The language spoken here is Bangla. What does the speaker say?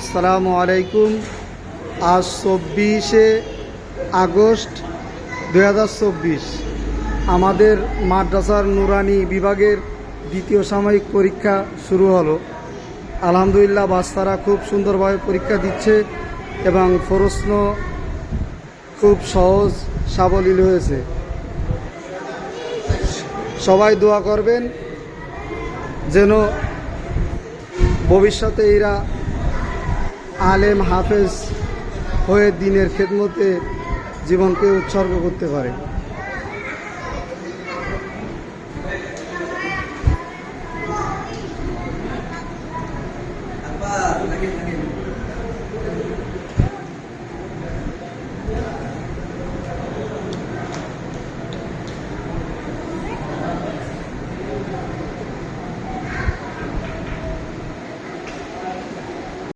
আসসালামু আলাইকুম। আজ চব্বিশে আগস্ট দু হাজার চব্বিশ। আমাদের মাদ্রাসার নুরানি বিভাগের দ্বিতীয় সাময়িক পরীক্ষা শুরু হলো। আলহামদুলিল্লাহ বাচ্চারা খুব সুন্দরভাবে পরীক্ষা দিচ্ছে এবং প্রশ্ন খুব সহজ সাবলীল হয়েছে। সবাই দোয়া করবেন যেন ভবিষ্যতে এরা আলেম হাফেজ হয়ে দিনের খেদমতে জীবনকে উৎসর্গ করতে পারে।